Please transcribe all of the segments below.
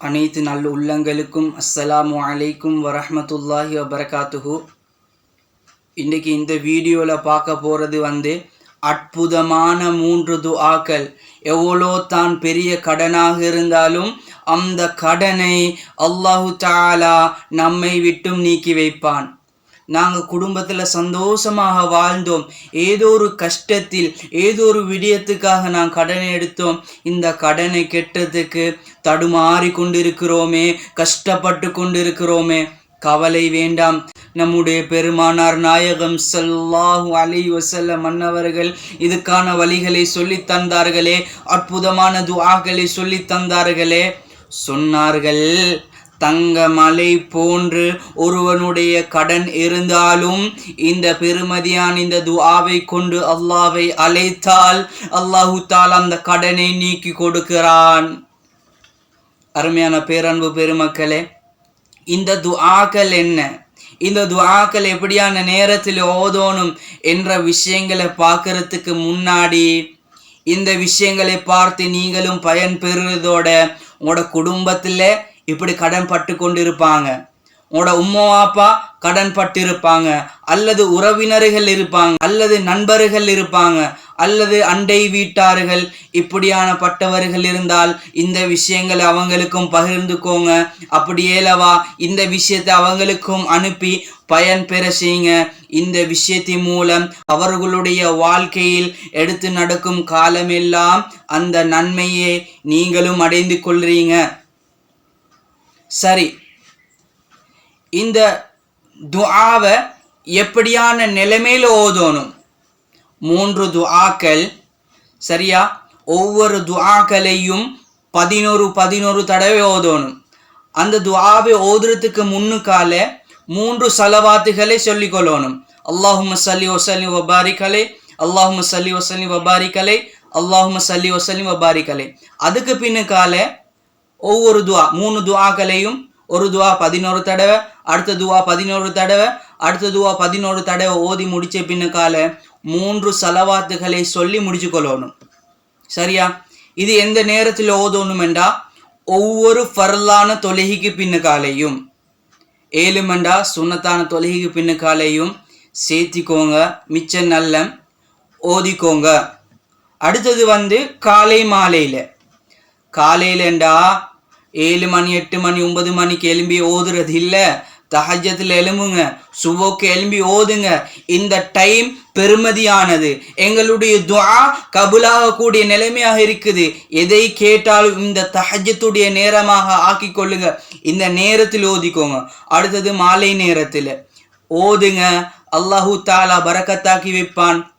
அனைத்து நல்ல உள்ளங்களுக்கும் அஸ்ஸலாமு அலைக்கும் வரஹ்மத்துல்லாஹி வபரகாத்துஹு. இன்றைக்கி இந்த வீடியோவில் பார்க்க போகிறது வந்து அற்புதமான மூன்று துஆக்கள். எவ்வளோ தான் பெரிய கடனாக இருந்தாலும் அந்த கடனை அல்லாஹு தாலா நம்மை விட்டும் நீக்கி வைப்பான். நாங்கள் குடும்பத்தில் சந்தோஷமாக வாழ்ந்தோம். ஏதோ ஒரு கஷ்டத்தில் ஏதோ ஒரு விடயத்துக்காக நான் கடனை எடுத்தோம். இந்த கடனை கெட்டதுக்கு தடுமாறி கொண்டிருக்கிறோமே கஷ்டப்பட்டு கொண்டிருக்கிறோமே. கவலை வேண்டாம். நம்முடைய பெருமானார் நாயகம் சல்லாஹு அலி வசல்ல மன்னவர்கள் இதுக்கான வழிகளை சொல்லி தந்தார்களே அற்புதமான துவாக்களை சொல்லி தந்தார்களே. சொன்னார்கள் தங்க மலை போன்று ஒருவனுடைய கடன் இருந்தாலும் இந்த பெருமதியான் இந்த துஆவை கொண்டு அல்லாவை அழைத்தால் அல்லாஹு தால் அந்த கடனை நீக்கி கொடுக்கிறான். அருமையான பேரன்பு பெருமக்களே இந்த துஆக்கள் என்ன? இந்த துவாக்கள் எப்படியான நேரத்தில் ஓதோணும் என்ற விஷயங்களை பார்க்கறதுக்கு முன்னாடி இந்த விஷயங்களை பார்த்து நீங்களும் பயன் பெறுறதோட உங்களோட குடும்பத்தில் இப்படி கடன் பட்டு கொண்டு இருப்பாங்க உங்களோட உம்மா அப்பா கடன் பட்டு இருப்பாங்க அல்லது உறவினர்கள் இருப்பாங்க. அல்லது நண்பர்கள் இருப்பாங்க. அல்லது அண்டை வீட்டார்கள். இப்படியான பட்டவர்கள் இருந்தால் இந்த விஷயங்களை அவங்களுக்கும் பகிர்ந்துக்கோங்க. அப்படியேலவா இந்த விஷயத்தை அவங்களுக்கும் அனுப்பி பயன் பெற செய்யுங்க. இந்த விஷயத்தின் மூலம் அவர்களுடைய வாழ்க்கையில் எடுத்து நடக்கும் காலமெல்லாம் அந்த நன்மையை நீங்களும் அடைந்து கொள்றீங்க. சரி. இந்த துஆவை எப்படியான நிலைமையில் ஓதணும்? மூன்று துஆக்கள். சரியா? ஒவ்வொரு துஆக்களையும் பதினோரு பதினோரு தடவை ஓதணும். அந்த துஆவை ஓதுறதுக்கு முன்னுக்கால மூன்று சலவாத்துகளை சொல்லிக்கொள்ளணும். அல்லாஹும் சல்லி வசல்லி வபாரிக்கலை அல்லாஹும் சல்லி வசல்லி வபாரிக்கலை அல்லாஹும் சல்லி வசல்லி வபாரிக்கலை. அதுக்கு பின்னுக்கால ஒவ்வொரு துவா மூணு துவாக்களையும் ஒரு துவா பதினோரு தடவை அடுத்த துவா பதினோரு தடவை அடுத்த துவா பதினோரு தடவை ஓதி முடிச்ச பின்னக்கால மூன்று சலவாத்துகளை சொல்லி முடிச்சு கொள்ளணும். சரியா? இது எந்த நேரத்தில் ஓதணும் என்றா ஒவ்வொரு ஃபர்லான தொழுகைக்கு பின்னுக்காலையும் ஏழுமெண்டா சுண்ணத்தான தொழுகைக்கு பின்னக்காலையும் சேர்த்திக்கோங்க மிச்ச நல்ல ஓதிக்கோங்க. அடுத்தது வந்து காலை மாலையில். காலையிலண்டா ஏழு மணி எட்டு மணி ஒன்பது மணிக்கு எலும்பி ஓதுறது இல்லை தஹஜத்தில் எலும்புங்க சுவோக்கு எலும்பி ஓதுங்க. இந்த டைம் பெருமதியானது. எங்களுடைய துவா கபுலாகக்கூடிய நிலைமையாக இருக்குது. எதை கேட்டாலும் இந்த தஹஜத்துடைய நேரமாக ஆக்கி கொள்ளுங்க. இந்த நேரத்தில் ஓதிக்கோங்க. அடுத்தது மாலை நேரத்தில். ஓதுங்க. அல்லாஹு தாலா பரக்கத்தாக்கி வைப்பான்.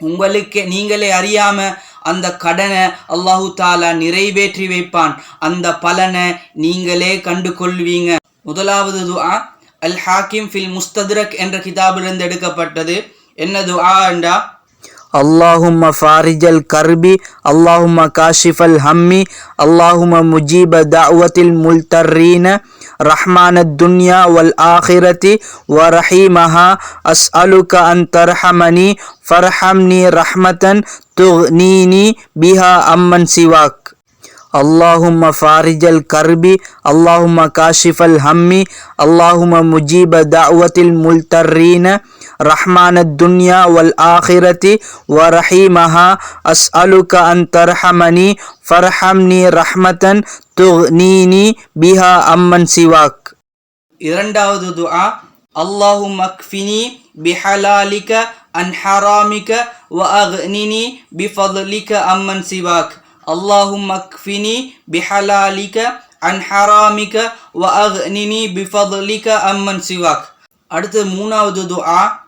உங்களுக்கு நீங்களே அறியாமல் அந்த கடனை அல்லாஹு தாலா நிறைவேற்றி வைப்பான். அந்த பலனை நீங்களே கண்டு கொள்வீங்க முதலாவது துஆ அல் ஹாக்கிம் ஃபில் முஸ்தத்ரக் என்ற கிதாபிலிருந்து எடுக்கப்பட்டது. என்ன துஆ என்றா اللهم فارج الكرب اللهم كاشف الهم اللهم مجيب دعوة الملترين رحمن الدنيا والآخرة ورحيمها. أسألك أن ترحمني فارحمني رحمة تغنيني بها أمن سواك. اللهم فارج الكرب اللهم كاشف الهم اللهم مجيب دعوة الملترين رحمان الدنيا والآخرة ورحيمها. أسألك أن ترحمني فرحمني رحمة تغنيني بها أمن سواك. إرنداود دعاء اللهم اكفني بحلالك عن حرامك وأغنني بفضلك أمن سواك اللهم اكفني بحلالك عن حرامك وأغنني بفضلك أمن سواك அடுத்து மூணாவது துஆ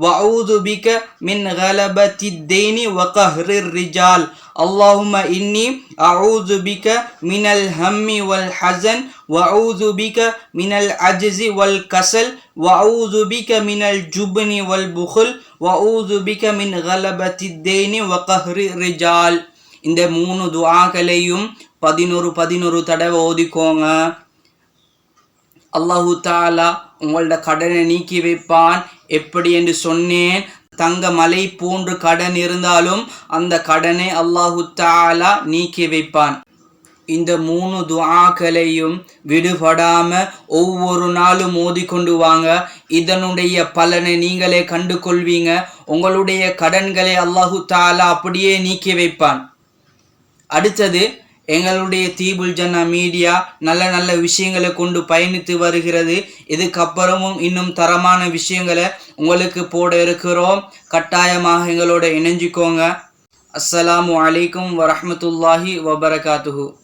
وأعوذ بك من غلبة الدين وقهر الرجال اللهم إني أعوذ بك من الهم والحزن وأعوذ بك من العجز والكسل وأعوذ بك من الجبن والبخل وأعوذ بك من غلبة الدين وقهر الرجال இந்த மூணு துஆக்களையும் பதினொரு பதினொரு தடவை ஓதிக்கோங்க அல்லாஹு தாலா உங்களோட கடனை நீக்கி வைப்பான் எப்படி என்று சொன்னேன். தங்க மலை போன்று கடன் இருந்தாலும் அந்த கடனை அல்லாஹு தாலா நீக்கி வைப்பான். இந்த மூணு துவாக்களையும் விடுபடாம ஒவ்வொரு நாளும் ஓதிக்கொண்டு வாங்க. இதனுடைய பலனை நீங்களே கண்டு கொள்வீங்க உங்களுடைய கடன்களை அல்லாஹு தாலா அப்படியே நீக்கி வைப்பான். அடுத்தது எங்களுடைய தீபுல் ஜன்னா மீடியா நல்ல நல்ல விஷயங்களை கொண்டு பயணித்து வருகிறது. இதுக்கப்புறமும் இன்னும் தரமான விஷயங்களை உங்களுக்கு போட இருக்கிறோம். கட்டாயமாக எங்களோட இணைஞ்சிக்கோங்க. அஸ்ஸலாமு அலைக்கும் வரமத்துல்லாஹி வபரகாத்துஹூ.